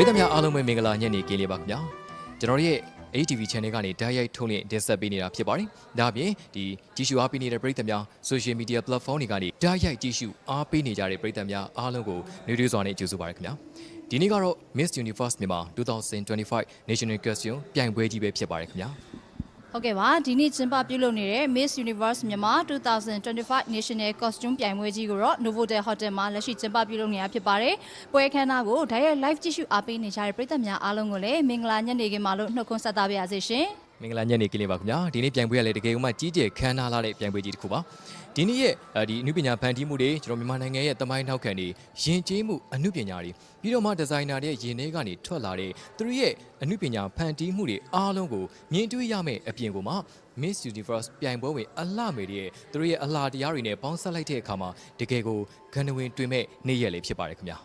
ရိသမားအားလုံးပဲမင်္ဂလာညနေခင်းလေးပါခင်ဗျာကျွန်တော်ရဲ့ ATV channel ကနေဓာတ်ရိုက်ထုတ်လင်းတင်ဆက်ပေးနေတာဖြစ်ပါတယ်ဒါအပြင်ဒီကြည့်ရှုအားပေးနေတဲ့ပရိသတ်များ social media platform တွေကနေဓာတ်ရိုက်ကြည့်ရှုအားပေးနေကြတဲ့ပရိသတ်များအားလုံးကိုနှွေးထွေးစွာနဲ့ကြိုဆိုပါရခင်ဗျာဒီနေ့ကတော့ Miss Universe မြန်မာ2025 National Costume ပြိုင်ပွဲကြီးပဲဖြစ်ပါတယ်ခင်ဗျာ ဟုတ်ကဲ့ပါဒီနေ့ကျင်းပပြုလုပ်နေတဲ့ Miss Universe မြန်မာ2025 National Costume ပြိုင်ပွဲကြီးကိုတော့ Novotel Hotel မှာလက်ရှိကျင်းပပြုလုပ်နေတာဖြစ်ပါတယ်။ပွဲအခမ်းအနားကိုဓာတ်ရိုက် live ကြည့်ရှုအားပေးနေကြတဲ့ပရိသတ်များအားလုံးကိုလည်းမင်္ဂလာညနေခင်းပါလို့နှုတ်ခွန်းဆက်သပါရစေရှင်။မင်္ဂလာညနေခင်းလေးပါခင်ဗျာဒီနေ့ပြိုင်ပွဲကလည်းတကယ်မှကြီးကျယ်ခမ်းနားလာတဲ့ပြိုင်ပွဲကြီးတစ်ခုပါ ဒီနေ့ရဲ့အဲဒီအမှုပညာဖန်တီးမှုတွေကျွန်တော်မြန်မာနိုင်ငံရဲ့တမိုင်းနောက်ခံတွေယဉ်ကျေးမှုအမှုပညာတွေပြီးတော့မှဒီဇိုင်နာတွေရဲ့ယင်ထဲကနေထွက်လာတဲ့သူတို့ရဲ့အမှုပညာဖန်တီးမှုတွေအားလုံးကိုမြင်တွေ့ရမယ့်အပြင်ကိုမှ Miss Universe ပြိုင်ပွဲဝင်အလှမေတွေရဲ့သူတို့ရဲ့အလှတရားတွေနဲ့ပေါင်းစပ်လိုက်တဲ့အခါမှာတကယ်ကိုဂန္ဓဝင်တွင်မဲ့နေ့ရက်လေးဖြစ်ပါတယ်ခင်ဗျာ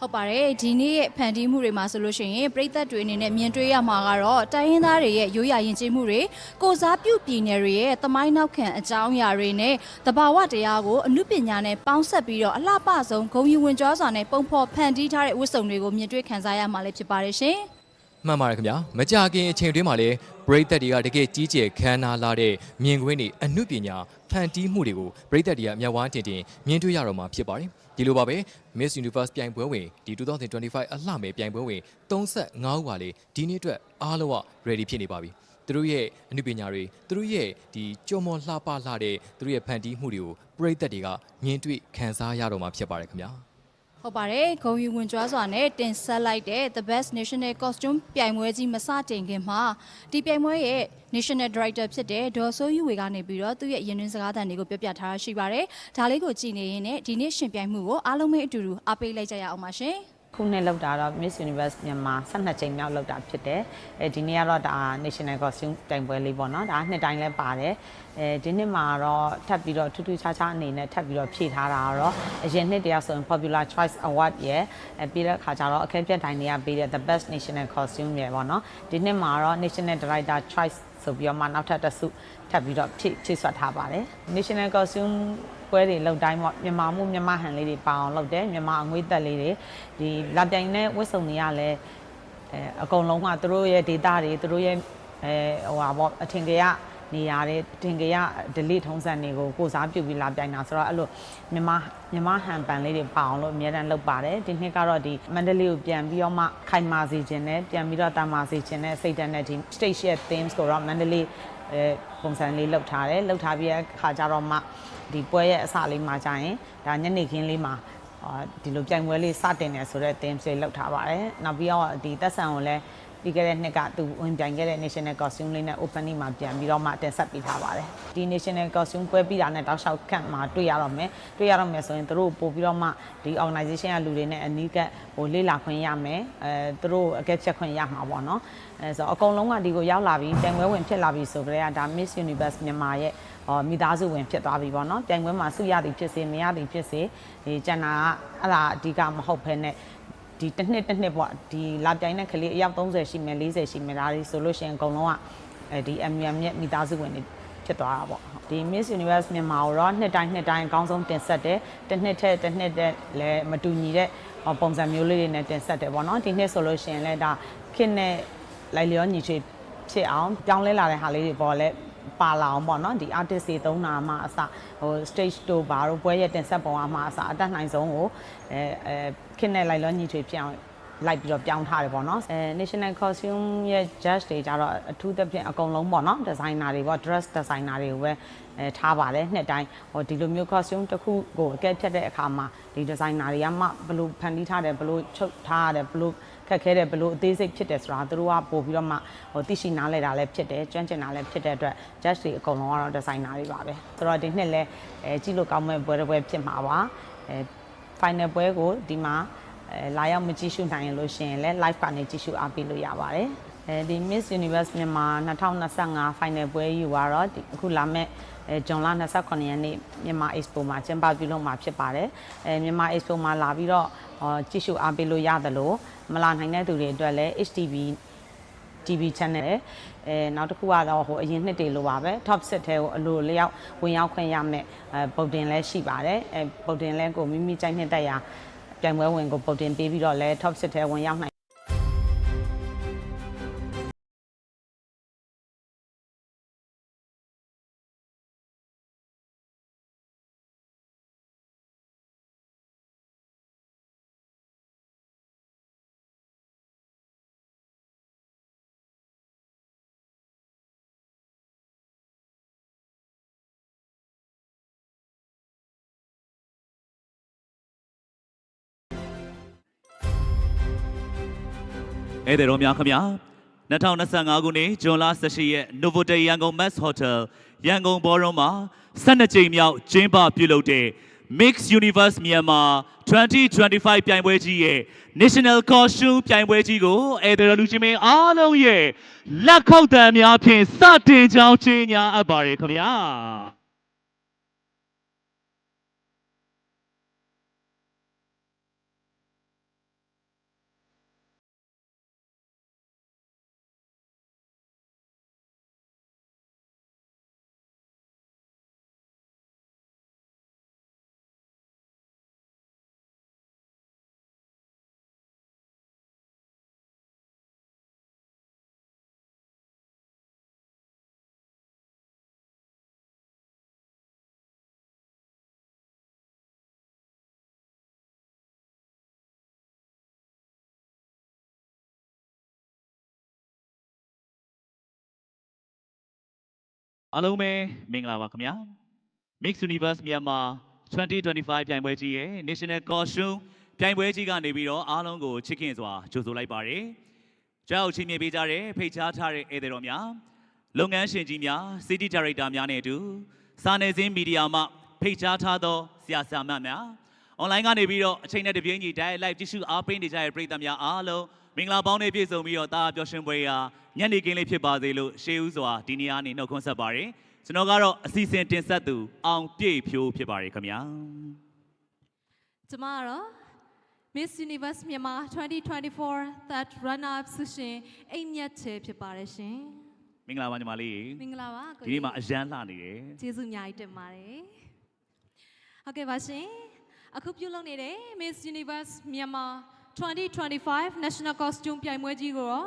ဟုတ်ပါတယ်ဒီနေ့ရဲ့ဖန်တီးမှုတွေမှာဆိုလို့ရှိရင်ပြည်သက်တွေအနေနဲ့မြင်တွေ့ရမှာကတော့တိုင်းရင်းသားတွေရဲ့ရိုးရာယဉ်ကျေးမှုတွေကိုစားပြုပြည်နယ်တွေရဲ့သမိုင်းနောက်ခံအကြောင်းအရာတွေနဲ့တဘာဝတရားကိုအမှုပညာနဲ့ပေါင်းစပ်ပြီးတော့အလှပဆုံးဂုံယူဝင်ကြောစွာနဲ့ပုံဖော်ဖန်တီးထားတဲ့ဝတ်စုံတွေကိုမြင်တွေ့ခံစားရမှာလည်းဖြစ်ပါတယ်ရှင်မှန်ပါတယ်ခင်ဗျာမကြခင်အချိန်တွင်းမှာလည်းပရိသတ်တွေကတကယ်ကြီးကျယ်ခမ်းနားလာတဲ့မြင်ကွင်းတွေအမှုပညာဖန်တီးမှုတွေကိုပရိသတ်တွေကမျက်ဝန်းတင်တင်မြင်တွေ့ရတော့မှာဖြစ်ပါတယ် ဒီလိုပါပဲ Miss Universe ပြိုင်ပွဲဝင်ဒီ2025အလှမယ်ပြိုင်ပွဲဝင်35ဦးပါလေဒီနေ့အတွက်အားလုံးက ready ဖြစ်နေပါပြီသူတို့ရဲ့အမှုပညာတွေသူတို့ရဲ့ဒီကြော်မော်လှပလှတဲ့သူတို့ရဲ့ဖန်တီးမှုတွေကိုပရိသတ်တွေကမြင်တွေ့ခံစားရတော့မှာဖြစ်ပါတယ်ခင်ဗျာ ဟုတ်ပါတယ်ဂုံယူဝင်ကြွားစွာနဲ့တင်ဆက်လိုက်တဲ့ The Best National Costume ပြိုင်ပွဲကြီးမစတင်ခင်မှာဒီပြိုင်ပွဲရဲ့ National Director ဖြစ်တဲ့ဒေါ်ဆိုးယူဝေကနေပြီးတော့သူ့ရဲ့ရင်တွင်စကားသံတွေကိုပြောပြထားတာရှိပါတယ်ဒါလေးကိုကြည့်နေရင်းနဲ့ဒီနေ့ရှင်ပြိုင်မှုကိုအားလုံးပဲအတူတူအားပေးလိုက်ကြရအောင်ပါရှင် ခုနှစ်လောက်တာတော့ Miss Universe မြန်မာ12ချိန်မြောက်လောက်တာဖြစ်တယ်။အဲဒီနေ့ကတော့ဒါ National Costume တိုင်ပွဲလေးပေါ့နော်။ဒါနှစ်တိုင်းလဲပါတယ်။အဲဒီနှစ်မှာတော့ထပ်ပြီးတော့ထူးထူးခြားခြားအနေနဲ့ထပ်ပြီးတော့ဖြည့်ထားတာကတော့အရင်နှစ်တည်းဆိုရင် Popular Choice Award ရဲ့အဲပြီးတဲ့အခါကျတော့အခက်ပြက်တိုင်းတွေကပေးတဲ့ The Best National Costume ရဲ့ပေါ့နော်။ဒီနှစ်မှာတော့ National Director Choice ဆိုပြီးတော့မှနောက်ထပ်တစ်စုထပ်ပြီးတော့ဖြည့်ဖြည့်ဆွတ်ထားပါတယ်။ National Costume ပွဲတွေလောက်တိုင်းပေါ့မြန်မာမှုမြန်မာဟန်လေးတွေပါအောင်လုပ်တယ်မြန်မာအငွေးသက်လေးတွေဒီလာပြိုင်တဲ့ဝတ်စုံတွေကလည်းအဲအကုန်လုံးကသူတို့ရဲ့ data တွေသူတို့ရဲ့အဲဟိုဟာပေါ့အထင်ကြီး နေရာတွေအထင်ကြီး delete ထုံးစံတွေကိုကိုစားပြုပြီးလာပြိုင်တာဆိုတော့အဲ့လိုမြန်မာမြန်မာဟန်ပန်လေးတွေပါအောင်လို့အများတန်းလုပ်ပါတယ်ဒီနှစ်ကတော့ဒီမန္တလေးကိုပြန်ပြီးတော့မှခိုင်မာစေခြင်းနဲ့ပြန်ပြီးတော့တာမာစေခြင်းနဲ့စိတ်ဓာတ်နဲ့ဒီ stage ရဲ့ themes ကိုတော့မန္တလေးအဲပုံစံလေးလောက်ထားတယ်လောက်ထားပြီးတဲ့အခါကျတော့မှဒီပွဲရဲ့အစလေးမှာကြာရင်ဒါညနေခင်းလေးမှာအာဒီလိုပြိုင်ပွဲလေးစတင်နေဆိုတော့ themes လေးလောက်ထားပါတယ်နောက်ပြီးတော့ဒီသက်ဆန်ကိုလည်း ပြီးခဲ့တဲ့နှစ်ကသူဝင်ပြိုင်ခဲ့တဲ့ National Costume လေးနဲ့ opening မှာပြန်ပြီးတော့မှတင်ဆက်ပေးထားပါတယ်ဒီ National Costume ပွဲပြီးတာနဲ့တောက်လျှောက်ခန့်မှာတွေ့ရတော့မယ်တွေ့ရတော့မယ်ဆိုရင်သူတို့ပို့ပြီးတော့မှဒီ organization ကလူတွေနဲ့အနီးကပ်ဟိုလေ့လာခွင့်ရမယ်အဲသူတို့အကဲချက်ခွင့်ရမှာပေါ့နော်အဲဆိုတော့အကုန်လုံးကဒီကိုရောက်လာပြီးပြိုင်ပွဲဝင်ဖြစ်လာပြီဆိုကြတဲ့ကဒါ Miss Universe မြန်မာရဲ့ဟောမိသားစုဝင်ဖြစ်သွားပြီပေါ့နော်ပြိုင်ပွဲမှာစုရသည်ဖြစ်စေမရသည်ဖြစ်စေဒီကျန်တာကအဲ့ဒါအဓိကမဟုတ်ဘဲနဲ့ ဒီတစ်နှစ်တစ်နှစ်ပေါ့ဒီလာပြိုင်တဲ့ကလေးအယောက်30ရှိမယ်40ရှိမယ်ဒါတွေဆိုလို့ရှိရင်အကုန်လုံးကအဲဒီ MM ရဲ့မိသားစုဝင်တွေဖြစ်သွားတာပေါ့ဒီ Miss Universe မြန်မာကိုတော့နှစ်တိုင်းနှစ်တိုင်းအကောင်းဆုံးတင်ဆက်တယ်တစ်နှစ်ထက်တစ်နှစ်တဲ့လည်းမတူညီတဲ့ပုံစံမျိုးလေးတွေနဲ့တင်ဆက်တယ်ပေါ့နော်ဒီနှစ်ဆိုလို့ရှိရင်လည်းဒါခေတ်နဲ့လိုက်လျောညီချွေဖြစ်အောင်ပြောင်းလဲလာတဲ့ဟာလေးတွေပေါ်လဲ ပါလာအောင်ပေါ့နော်ဒီ artist တွေသုံးတာမှအစဟို stage တို့ဘာတို့ပွဲရဲ့တင်ဆက်ပုံအမှအစအတက်နိုင်ဆုံးကိုအဲအဲခင်းနဲ့လိုက်လောညီထွေဖြစ်အောင်လိုက်ပြီးတော့ပြောင်းထားတယ်ပေါ့နော်အဲ national costume ရဲ့ judge တွေကြတော့အထူးသဖြင့်အကုန်လုံးပေါ့နော် designer တွေပေါ့ dress designer တွေကိုပဲအဲထားပါတယ်နှစ်တိုင်းဟိုဒီလိုမျိုး costume တစ်ခုကိုအကဲဖြတ်တဲ့အခါမှာဒီ designer တွေကမှဘယ်လိုဖန်တီးထားတယ်ဘယ်လိုချုပ်ထားရတယ်ဘယ်လို ခက်ခဲတယ်ဘလို့အသေးစိတ်ဖြစ်တယ်ဆိုတာသူတို့ကပို့ပြီးတော့မှဟိုသိရှိနားလဲတာလည်းဖြစ်တယ်ကျွမ်းကျင်တာလည်းဖြစ်တဲ့အတွက် judge တွေအကုန်လုံးကတော့ဒီဇိုင်နာတွေပါပဲဆိုတော့ဒီနှစ်လဲအဲကြည့်လို့ကောင်းမဲ့ပွဲတစ်ပွဲဖြစ်မှာပါအဲ final ပွဲကိုဒီမှာအဲလာရောက်မကြည့်ရှုနိုင်ရင်လို့ရှိရင်လဲ live ကနေကြည့်ရှုအားပေးလို့ရပါတယ်အဲဒီ Miss Universe မြန်မာ2025 final ပွဲယူကတော့ဒီအခုလာမဲ့အဲဂျွန်လ29ရက်နေ့မြန်မာ Expo မှာကျင်းပပြုလုပ်မှာဖြစ်ပါတယ်အဲမြန်မာ Expo မှာလာပြီးတော့ ကြည့်ရှုအားပေးလို့ရတယ်လို့မလာနိုင်တဲ့သူတွေအတွက်လည်း HTV TV channel အဲနောက်တစ်ခုကတော့ဟိုအရင်နှစ်တွေလိုပါပဲ top set ထဲကိုအလိုလျောက်ဝင်ရောက်ခွင့်ရမယ်အဲပုတ်တင်လည်းရှိပါတယ်အဲပုတ်တင်လည်းကိုမိမိကြိုက်နှစ်တက်ရာပြိုင်ပွဲဝင်ကိုပုတ်တင်ပေးပြီးတော့လဲ top set ထဲဝင်ရောက်နိုင် ဧည့်သည်တော်များခင်ဗျာ2025ခုနှစ်ဇွန်လ18ရက် Novotel ရန်ကုန် Mass Hotel ရန်ကုန်ဘောရုံးမှာ12ကြိမ်မြောက်ကျင်းပပြုလုပ်တဲ့ Mix Universe Myanmar 2025ပြိုင်ပွဲကြီးရဲ့ National Costume ပြိုင်ပွဲကြီးကိုဧည့်သည်တော်လူချင်းမင်းအားလုံးရဲ့လက်ခောက်တံများဖြင့်စတင်ကြောင်းကြေညာအပ်ပါတယ်ခင်ဗျာ အားလုံးပဲမင်္ဂလာပါခင်ဗျာ Mix Universe Myanmar 2025ပြိုင်ပွဲကြီးရဲ့ National Costume ပြိုင်ပွဲကြီးကနေပြီးတော့အားလုံးကိုချစ်ခင်စွာကြိုဆိုလိုက်ပါတယ်ကြောက်ချင်းမြင်ပေးကြတဲ့ဖိတ်ကြားထားတဲ့ဧည့်သည်တော်များလုပ်ငန်းရှင်ကြီးများ City Director များနဲ့အတူစာနယ်ဇင်းမီဒီယာမှဖိတ်ကြားထားသောဆရာဆရာမများ online ကနေပြီးတော့အချိန်နဲ့တပြေးညီ direct live ကြည့်ရှုအားပေးနေကြတဲ့ပရိသတ်များအားလုံး မင်္ဂလာပေါင်းနဲ့ပြည့်စုံပြီးတော့တာပျော်ရွှင်ပွဲရာညနေခင်းလေးဖြစ်ပါစေလို့ရှေးဦးစွာဒီနေ့အနေနှုတ်ခွန်းဆက်ပါတယ်ကျွန်တော်ကတော့အစီအစဉ်တင်ဆက်သူအောင်ပြည့်ဖြိုးဖြစ်ပါတယ်ခင်ဗျာကျမကတော့ Miss Universe မြန်မာ2024 Third Runner Up ဆုရှင်အိမ်မြတ်ချေဖြစ်ပါတယ်ရှင်မင်္ဂလာပါညီမလေးမင်္ဂလာပါကိုဒီနေ့မှာအရန်လှနေတယ်ကျေးဇူးအများကြီးတင်ပါတယ်ဟုတ်ကဲ့ပါရှင်အခုပြုလုပ်နေတဲ့ Miss Universe မြန်မာ 2025 National Costume ပြိုင်ပွဲကြီးကိုတော့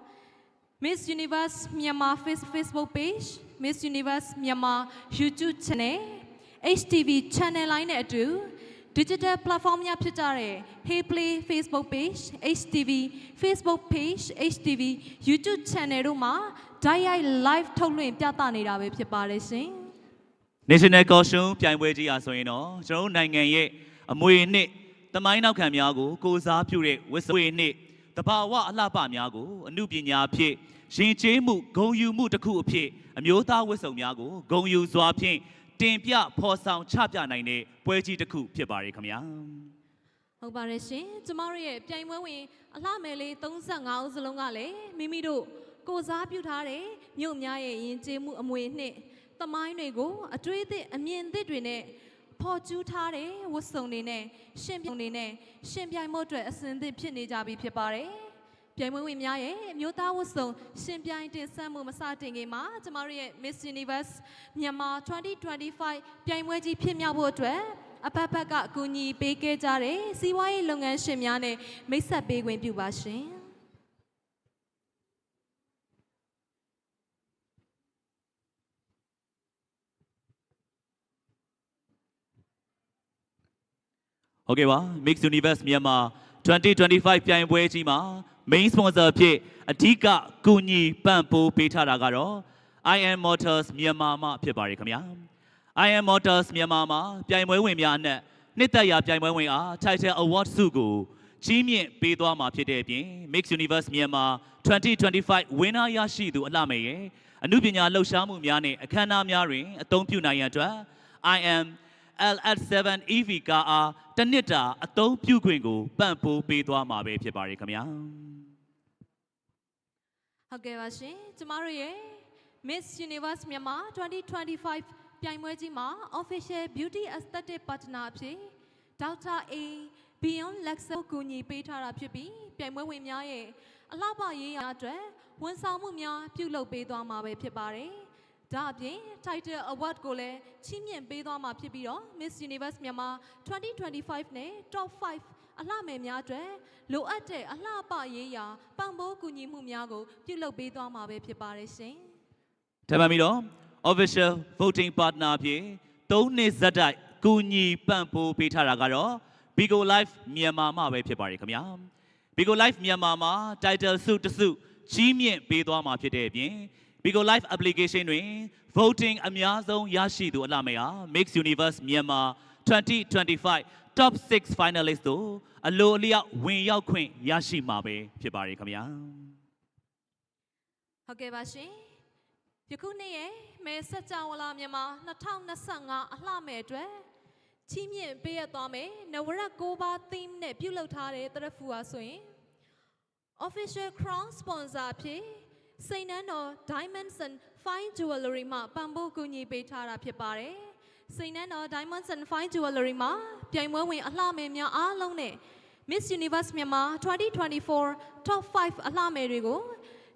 Miss Universe မြန်မာ Face- Facebook page Miss Universe မြန်မာ YouTube channel HTV channel line နဲ့အတူ digital platform များဖြစ်ကြတဲ့ Hey Play Facebook page HTV Facebook page HTV YouTube channel တို့မှာ direct live ထုတ်လွှင့်ပြသနေတာပဲဖြစ်ပါတယ်ရှင် National Costume ပြိုင်ပွဲကြီးအားဆိုရင်တော့ကျွန်တော်တို့နိုင်ငံရဲ့အမွေနှစ် တမိုင်းနောက်ခံများကိုကိုစားပြုတဲ့ဝစ်ဆွေနှစ်တဘာဝအလှပများကိုအမှုပညာအဖြစ်ရင်ကျေးမှုဂုံယူမှုတစ်ခုအဖြစ်အမျိုးသားဝစ်စုံများကိုဂုံယူစွာဖြင့်တင်ပြဖော်ဆောင်ချပြနိုင်တဲ့ပွဲကြီးတစ်ခုဖြစ်ပါရဲ့ခင်ဗျာဟုတ်ပါတယ်ရှင်ကျမတို့ရဲ့ပြိုင်ပွဲဝင်အလှမယ်လေး35ဦးစလုံးကလည်းမိမိတို့ကိုစားပြုထားတဲ့မြို့များရဲ့ယဉ်ကျေးမှုအမွေနှစ်သမိုင်းတွေကိုအတွေ့အသည့်အမြင်သစ်တွေနဲ့ ဖော်ကျူးထားတဲ့ဝတ်စုံတွေနဲ့ရှင်ပြိုင်တွေနဲ့ရှင်ပြိုင်မှုအတွက်အစဉ်သစ်ဖြစ်နေကြပြီဖြစ်ပါတယ်ပြိုင်ပွဲဝင်များရဲ့အမျိုးသားဝတ်စုံရှင်ပြိုင်တင်ဆက်မှုမစတင်ခင်မှာကျမတို့ရဲ့ Miss Universe မြန်မာ2025ပြိုင်ပွဲကြီးဖြစ်မြောက်ဖို့အတွက်အဖက်ဖက်ကအကူအညီပေးခဲ့ကြတဲ့စီးပွားရေးလုပ်ငန်းရှင်များနဲ့မိတ်ဆက်ပေးခွင့်ပြုပါရှင် ဟုတ်ကဲ့ပါ Mix Universe မြန်မာ2025ပြိုင်ပွဲကြီးမှာ main sponsor ဖြစ်အဓိကကူညီပံ့ပိုးပေးထားတာကတော့ IM Motors မြန်မာမှဖြစ်ပါတယ်ခင်ဗျာ IM Motors မြန်မာမှာပြိုင်ပွဲဝင်များအနက်နှစ်သက်ရာပြိုင်ပွဲဝင်အား Title Award ဆုကိုကြီးမြင့်ပေးသွားမှာဖြစ်တဲ့အပြင် Mix Universe မြန်မာ2025 winner ရရှိသူအလှမယ်ရဲ့အမှုပညာလှူရှားမှုများနဲ့အခမ်းအနားများတွင်အသုံးပြုနိုင်ရန်အတွက် IM LS7 EV ကားအားတစ်နှစ်တာအသုံးပြုခွင့်ကိုပံ့ပိုးပေးသွားမှာပဲဖြစ်ပါတယ်ခင်ဗျာဟုတ်ကဲ့ပါရှင်ကျမတို့ရဲ့ Miss Universe မြန်မာ2025ပြိုင်ပွဲကြီးမှာ Official Beauty Aesthetic Partner အဖြစ် Dr. A Beyond Lexo ကူညီပေးထားတာဖြစ်ပြီးပြိုင်ပွဲဝင်များရဲ့အလှပရေးရာအတွက်ဝန်ဆောင်မှုများပြုလုပ်ပေးသွားမှာပဲဖြစ်ပါတယ်။ ဒါအပြင် Title Award ကိုလည်းချီးမြှင့်ပေးသွားမှာဖြစ်ပြီးတော့ Miss Universe မြန်မာ2025နဲ့ Top 5အလှမယ်များအတွက်လိုအပ်တဲ့အလှပရေးရာပံ့ပိုးကူညီမှုများကိုပြုလုပ်ပေးသွားမှာပဲဖြစ်ပါတယ်ရှင်။ထပ်မံပြီးတော့ official voting partner အဖြစ်၃နှစ်ဇက်တိုက်ကူညီပံ့ပိုးပေးထားတာကတော့ Bigo Live မြန်မာမှပဲဖြစ်ပါတယ်ခင်ဗျာ Bigo Live မြန်မာမှာ title စုတစ်စုကြီးမြင့်ပေးသွားမှာဖြစ်တဲ့အပြင် Bigo Live application တွင် voting အများဆုံးရရှိသူအလှမယ်ဟာ Mix Universe မြန်မာ2025 top 6 finalist တို့အလိုအလျောက်ဝင်ရောက်ခွင့်ရရှိမှာပဲဖြစ်ပါတယ်ခင်ဗျာဟုတ်ကဲ့ပါရှင်ယခုနေ့ရဲ့မဲဆက်ကြဝဠာမြန်မာ2025အလှမဲ့အတွက်ချီးမြှင့်ပေးရသွားမယ်နဝရ9ပါး theme နဲ့ပြုလုပ်ထားတဲ့တရဖူအားဆိုရင် official crown sponsor အဖြစ် စိန်နန်းတော် Diamonds and Fine Jewelry မှပံ့ပိုးကူညီပေးထားတာဖြစ်ပါတယ်စိန်နန်းတော် Diamonds and Fine Jewelry မှာပြိုင်ပွဲဝင်အလှမယ်များအားလုံးနဲ့ Miss Universe မြန်မာ2024 Top 5အလှမယ်တွေကို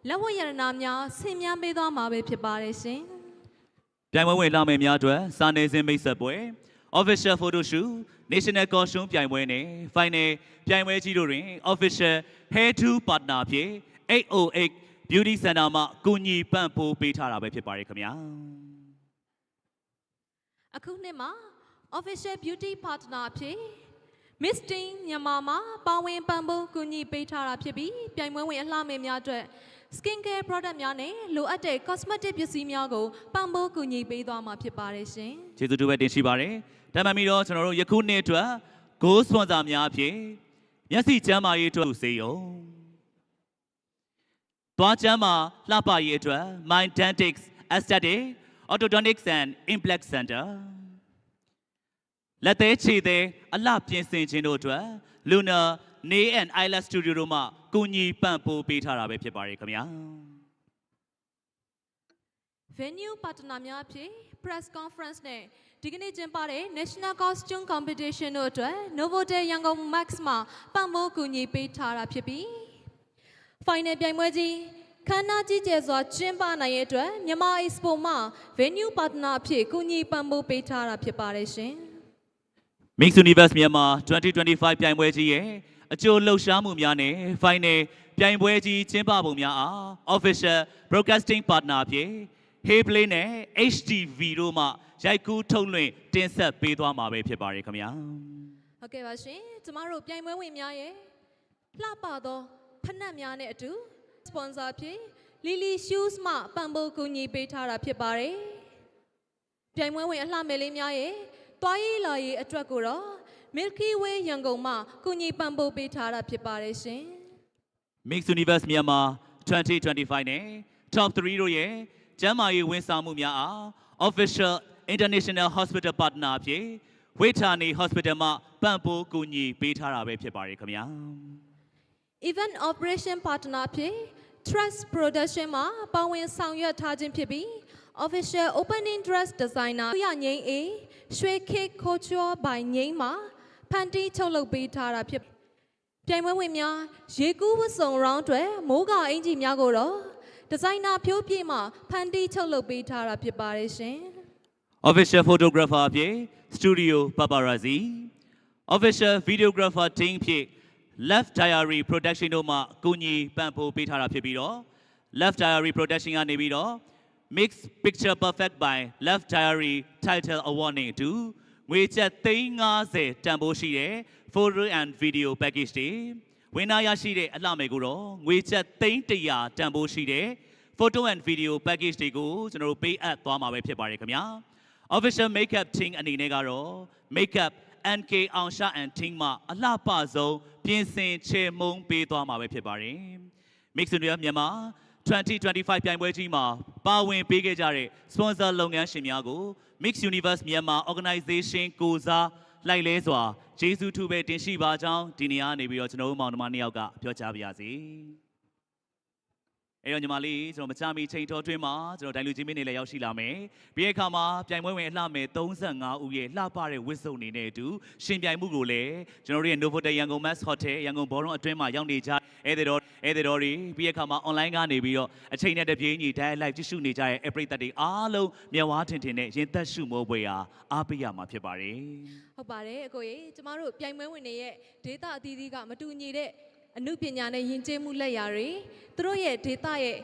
လက်ဝတ်ရတနာများဆင်မြန်းပေးသွားမှာပဲဖြစ်ပါတယ်ရှင်ပြိုင်ပွဲဝင်လာမယ့်များအတွက်စာနယ်ဇင်းမိတ်ဆက်ပွဲ official photo shoot national costume ပြိုင်ပွဲနဲ့ final ပြိုင်ပွဲကြီးတို့တွင် official hair to partner အဖြစ်808 beauty center မှကူညီပံ့ပိုးပေးထားတာပဲဖြစ်ပါတယ်ခင်ဗျာအခုနှစ်မှာ official beauty partner အဖြစ် Miss Teen မြန်မာမှာပါဝင်ပံ့ပိုးကူညီပေးထားတာဖြစ်ပြီးပြိုင်ပွဲဝင်အလှမယ်များအတွက် skin care product များနဲ့လိုအပ်တဲ့ cosmetic ပစ္စည်းများကိုပံ့ပိုးကူညီပေးသွားမှာဖြစ်ပါတယ်ရှင်ကျေးဇူးတူပဲတင်ရှိပါတယ်။ဒါမှမဟုတ်တော့ကျွန်တော်တို့ယခုနှစ်အတွက် goal sponsor များအဖြစ်မျက်စိကျန်းမာရေးအတွက်စေရုံ။ သွားကျန်းမာလှပရေးအတွက် Mind Dentics Aesthetic Orthodontics and Implant Center လက်သေးခြေသေးအလှပြင်ဆင်ခြင်းတို့အတွက် Luna Nail and Eyelash Studio တို့မှကူညီပံ့ပိုးပေးထားတာပဲဖြစ်ပါတယ်ခင်ဗျာ။ venue partner များအဖြစ် press conference နဲ့ဒီကနေ့ကျင်းပတဲ့ National Costume Competition တို့အတွက် Novotel ရန်ကုန် Max မှာပံ့ပိုးကူညီပေးထားတာဖြစ်ပြီး final ပြိုင်ပွဲကြီးခမ်းနားကြီးကျယ်စွာကျင်းပနိုင်ရဲ့အတွက်မြန်မာ Expo မှာ venue partner အဖြစ်ကူညီပံ့ပိုးပေးထားတာဖြစ်ပါတယ်ရှင် Mix Universe မြန်မာ2025ပြိုင်ပွဲကြီးရဲ့အကျိုးလှုပ်ရှားမှုများနဲ့ final ပြိုင်ပွဲကြီးကျင်းပပုံများအား Official Broadcasting Partner အဖြစ် Hey Play နဲ့ HTV တို့မှရိုက်ကူးထုတ်လွှင့်တင်ဆက်ပေးသွားမှာပဲဖြစ်ပါတယ်ခင်ဗျာဟုတ်ကဲ့ပါရှင်ကျမတို့ပြိုင်ပွဲဝင်များရဲ့လှပသော ဖနက်များနဲ့အတူ sponsor ဖြစ် Lily Shoes မှပံ့ပိုးကူညီပေးထားတာဖြစ်ပါတယ်ပြိုင်ပွဲဝင်အလှမယ်လေးများရဲ့တွားရေးလာရေးအတွက်ကိုတော့ Milky Way ရန်ကုန်မှကူညီပံ့ပိုးပေးထားတာဖြစ်ပါတယ်ရှင် Mix Universe မြန်မာ2025နဲ့ Top 3တို့ရဲ့ကျန်းမာရေးဝန်ဆောင်မှုများအား Official International Hospital Partner အဖြစ်ဝေထာနီ Hospital မှပံ့ပိုးကူညီပေးထားတာပဲဖြစ်ပါတယ်ခင်ဗျာ Event Operation Partner ဖြစ် Trust Production မှာပါဝင်ဆောင်ရွက်ထားခြင်းဖြစ်ပြီး Official Opening Dress Designer ရငိမ့်အေရွှေခေတ်ခိုချောပိုင်ငိမ့်မှာဖန်တီးချုပ်လုပ်ပေးထားတာဖြစ်ပြိုင်ပွဲဝင်များရေကူးဝတ်စုံ round တွေမိုးကအင်ဂျီများကိုတော့ဒီဇိုင်နာဖြိုးပြည့်မှဖန်တီးချုပ်လုပ်ပေးထားတာဖြစ်ပါတယ်ရှင် Official photographer အဖြစ် Studio Paparazzi Official videographer team ဖြင့် Left Diary Production တို့မှကူညီပံ့ပိုးပေးထားတာဖြစ်ပြီးတော့ Left Diary Production ကနေပြီးတော့ Mix Picture Perfect by Left Diary Title Award နဲ့အတူငွေကျပ်350တန်ဖိုးရှိတဲ့ Photo and Video Package တွေဝင်နာရရှိတဲ့အလှမယ်ကိုတော့ငွေကျပ်300တန်ဖိုးရှိတဲ့ Photo and Video Package တွေကိုကျွန်တော်တို့ပေးအပ်သွားမှာပဲဖြစ်ပါတယ်ခင်ဗျာ Official Makeup Team အနေနဲ့ကတော့ Makeup NK အောင်ရှာ and Team မှအလှပဆုံးပြင်ဆင်ချေမှုန်းပေးသွားမှာပဲဖြစ်ပါတယ် Mix Universe မြန်မာ2025ပြိုင်ပွဲကြီးမှာပါဝင်ပေးခဲ့ကြတဲ့ sponsor လုပ်ငန်းရှင်များကို Mix Universe မြန်မာ Organization ကိုစားလိုက်လဲစွာကျေးဇူးထူးပဲတင်ရှိပါကြောင်းဒီနေရာကနေပြီးတော့ကျွန်တော်တို့မောင်နှမနှစ်ယောက်ကပြောကြားပါရစေ။ အဲ့တော့ညီမလေးကျွန်တော်မချမီချိန်တော်တွင်းမှာကျွန်တော်ဒိုင်လူချင်းမင်းနေလည်းရောက်ရှိလာမယ်။ပြီးတဲ့အခါမှာပြိုင်ပွဲဝင်အလှမယ်35ဦးရဲ့လှပတဲ့ဝစ်စုံနေတဲ့အတူရှင်ပြိုင်မှုကိုလည်းကျွန်တော်တို့ရဲ့ Novotel ရန်ကုန် Mass Hotel ရန်ကုန်ဘောလုံးအတွင်းမှာရောက်နေကြဧည့်သည်တော်ဧည့်သည်တော်တွေပြီးတဲ့အခါမှာ online ကနေပြီးတော့အချိန်နဲ့တပြေးညီ dial live ကြည့်ရှုနေကြတဲ့ပရိသတ်တွေအားလုံးမျက်ဝါးထင်ထင်နဲ့ရင်သက်ရှုမိုးပွဲအားအားပေးရမှာဖြစ်ပါတယ်ဟုတ်ပါတယ်အကိုရေကျမတို့ပြိုင်ပွဲဝင်တွေရဲ့ဒေတာအသီးသီးကမတူညီတဲ့ အမှုပညာနဲ့ယဉ်ကျေးမှုလက်ရာတွေသူတို့ရဲ့ဒေတာရဲ့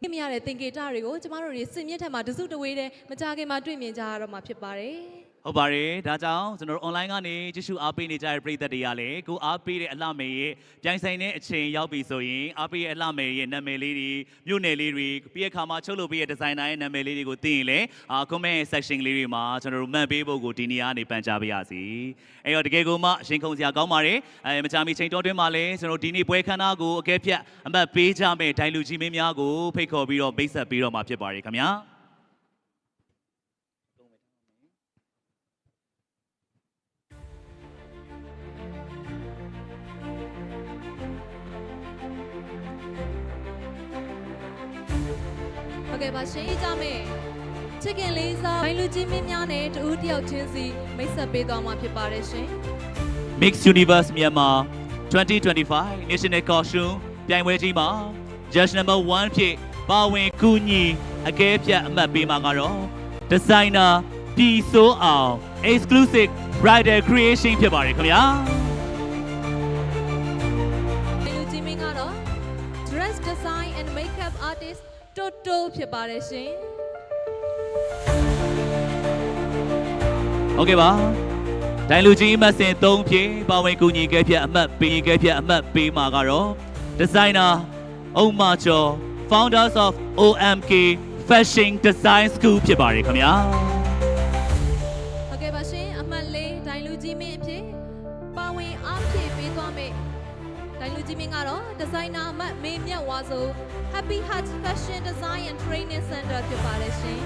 မြင်မရတဲ့သင်္ကေတတွေကိုကျမတို့တွေစင်မြင့်ထက်မှာတစုတဝေးတဲ့မကြခင်မှာတွေ့မြင်ကြရတော့မှာဖြစ်ပါတယ် ဟုတ်ပါတယ်ဒါကြောင့်ကျွန်တော်တို့ online ကနေကြည့်ရှုအားပေးနေကြတဲ့ပရိသတ်တွေကလည်းကိုအားပေးတဲ့အလှမယ်ရဲ့ပြိုင်ဆိုင်တဲ့အချိန်ရောက်ပြီဆိုရင်အားပေးရဲ့အလှမယ်ရဲ့နာမည်လေးတွေမြို့နယ်လေးတွေပြီးတဲ့အခါမှာချုပ်လုပ်ပေးရဲ့ဒီဇိုင်နာရဲ့နာမည်လေးတွေကိုသိရင်လည်းအာ comment section လေးတွေမှာကျွန်တော်တို့မှတ်ပေးဖို့ကိုဒီနေရာကနေပန်ကြားပေးရစီအဲ့တော့တကယ်ကိုမှအရှင်ခုံစရာကောင်းပါတယ်အဲမချာမီချိန်တော်တွင်းမှာလည်းကျွန်တော်တို့ဒီနေ့ပွဲခန်းသားကိုအကဲဖြတ်အမှတ်ပေးကြမယ်ဒိုင်လူကြီးမင်းများကိုဖိတ်ခေါ်ပြီးတော့မိတ်ဆက်ပေးတော့မှာဖြစ်ပါတယ်ခင်ဗျာ ပါရှင်ကြမယ်ချစ်ခင်လေးစားဘိုင်လူကြီးမင်းများနဲ့တူတယောက်ချင်းစီမိတ်ဆက်ပေးသွားမှာဖြစ်ပါတယ်ရှင် Mix Universe Myanmar 2025 National Costume ပြိုင်ပွဲကြီးမှာ Judge Number 1ဖြစ်ပါဝင်ကူညီအကဲဖြတ်အမှတ်ပေးမှာကတော့ Designer ပြည်စိုးအောင် Exclusive Bridal Creation ဖြစ်ပါတယ်ခင်ဗျာ ဘိုင်လူကြီးမင်းကတော့ Dress Design and Makeup Artist Toto ဖြစ်ပါတယ်ရှင်ဟုတ်ကဲ့ပါဒိုင်လူကြီးအမှတ်စဉ်3ဖြင့်ပါဝင်ကူညီအကဲဖြတ်အမှတ်ပေးအကဲဖြတ်အမှတ်ပေးမှာကတော့ Designer အုံမာကျော် Founders of OMK Fashion Design School ဖြစ်ပါတယ်ခင်ဗျာဟုတ်ကဲ့ပါရှင်အမှတ်လေးဒိုင်လူကြီးမင်းအဖြစ်ပါဝင်အားဖြည့်ပေးသွားမယ်ဒိုင်လူကြီးမင်းကတော့ဒီဇိုင်နာအမှတ်မေမြတ်ဝါဆို Happy Heart Fashion Design and Training Center ဖြစ်ပါတယ်ရှင်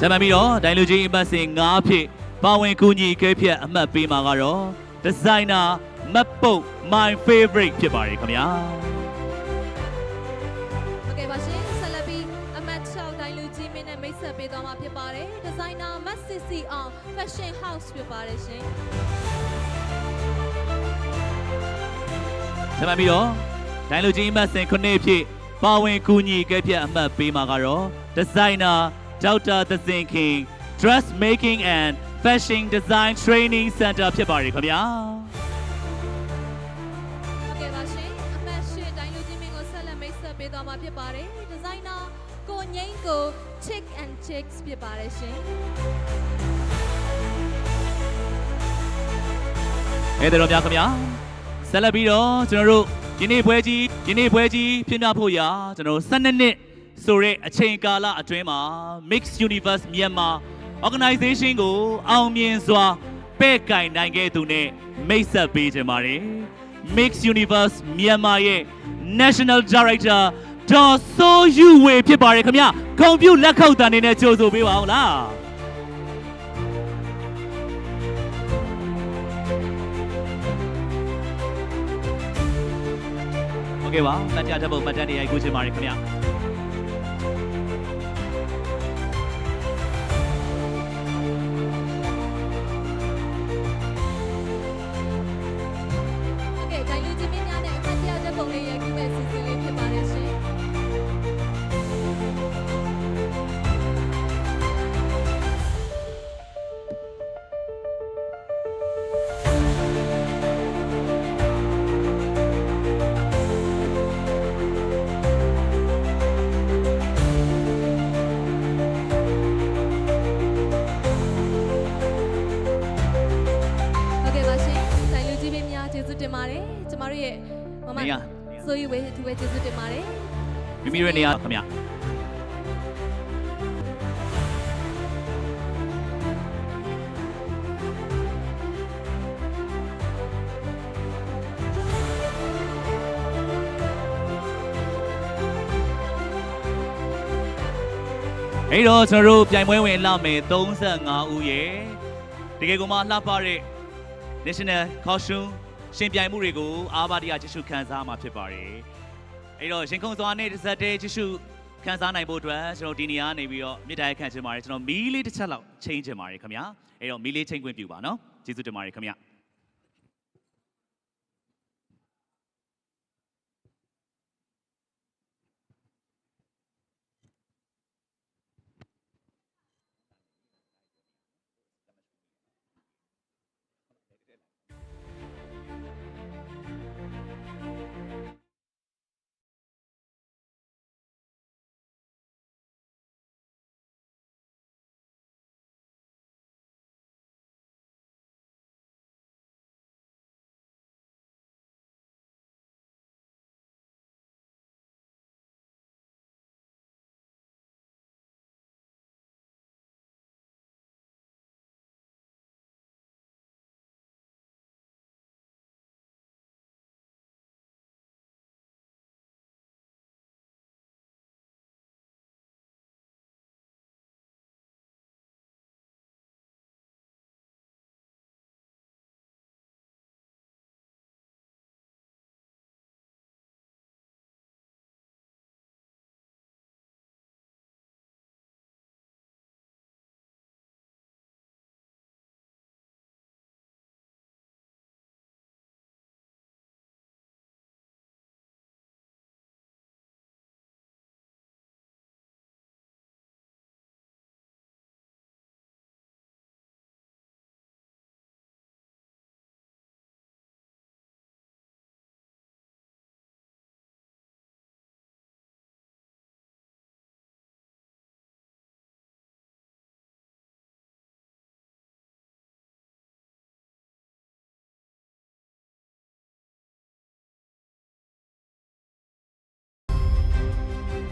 ဂျမန်ပြီးတော့ဒိုင်လူကြီးအပတ်စဉ်9ဖြစ်ပါဝင်ကူညီကဲဖြတ်အမှတ်ပေးမှာကတော့ designer မတ်ပုတ် my favorite ဖြစ်ပါတယ်ခင်ဗျာဟုတ်ကဲ့ပါရှင်ဆက်လက်ပြီးအမှတ်6ဒိုင်လူကြီးမင်းနဲ့မိတ်ဆက်ပေးသွားမှာဖြစ်ပါတယ်ဒီဇိုင်နာမတ်စစ်စီအောင် Fashion House ဖြစ်ပါတယ်ရှင်ဂျမန်ပြီးတော့ ဒိုင်လူကြီးအမှတ်စဉ်9ဖြစ်ပါဝင်ကူညီကဲဖြတ်အမှတ်ပေးမှာကတော့ designer ဒေါက်တာသဇင်ခင် dress making and fashion design training center ဖြစ်ပါတယ်ခင်ဗျာဟုတ်ကဲ့ပါရှင်အမှတ်8ဒိုင်လူကြီးမင်းကိုဆက်လက်မိတ်ဆက်ပေးသွားမှာဖြစ်ပါတယ်ဒီဇိုင်နာကိုငိမ့်ကို Chick and Chicks ဖြစ်ပါတယ်ရှင်အဲ့ဒါတော့များခင်ဗျာဆက်လက်ပြီးတော့ကျွန်တော်တို့ ယနေ့ပွဲကြီးယနေ့ပွဲကြီးဖြစ်မြောက်ဖို့ရာကျွန်တော်တို့12နှစ်ဆိုတဲ့အချိန်ကာလအတွင်းမှာ Mix Universe Myanmar Organization ကိုအောင်မြင်စွာပဲ့ကင်နိုင်ခဲ့သူနဲ့မိတ်ဆက်ပေးကြပါတယ် Mix Universe Myanmar ရဲ့ National Director ဒေါ်ဆိုယူဝေဖြစ်ပါတယ်ခင်ဗျဂုံပြုလက်ခုပ်တန်နေနဲ့ကြိုဆိုပေးပါအောင်လား ဟုတ်ကဲ့ပါမှတ်တရတဲ့ပုံမှတ်တရနေရိုက်ကူးချင်ပါတယ်ခင်ဗျာ တယ်ကျမတို့ရဲ့မမနေရဆိုယူဝေးသူပဲကျေးဇူးတင်ပါတယ်မိမိရဲ့နေရာခင်ဗျာအဲ့တော့ကျွန်တော်တို့ပြိုင်ပွဲဝင်လာမယ်35ဦးရဲ့တကယ်ကိုမှလှပတဲ့ National Costume ရှင်ပြိုင်မှုတွေကိုအားပါတရားကြည့်ရှုခန်းစားမှာဖြစ်ပါတယ်။အဲ့တော့ရင်ခုန်စွာနဲ့တစ်စက်တည်းကြည့်ရှုခန်းစားနိုင်ဖို့အတွက်ကျွန်တော်ဒီနေရာနေပြီးတော့မြေတိုင်ခန့်ချင်ပါတယ်ကျွန်တော်မီးလေးတစ်ချက်လောက်ချိန်ချင်ပါတယ်ခင်ဗျာ။အဲ့တော့မီးလေးချိန်ခွင့်ပြုပါနော်။ကျေးဇူးတင်ပါတယ်ခင်ဗျာ။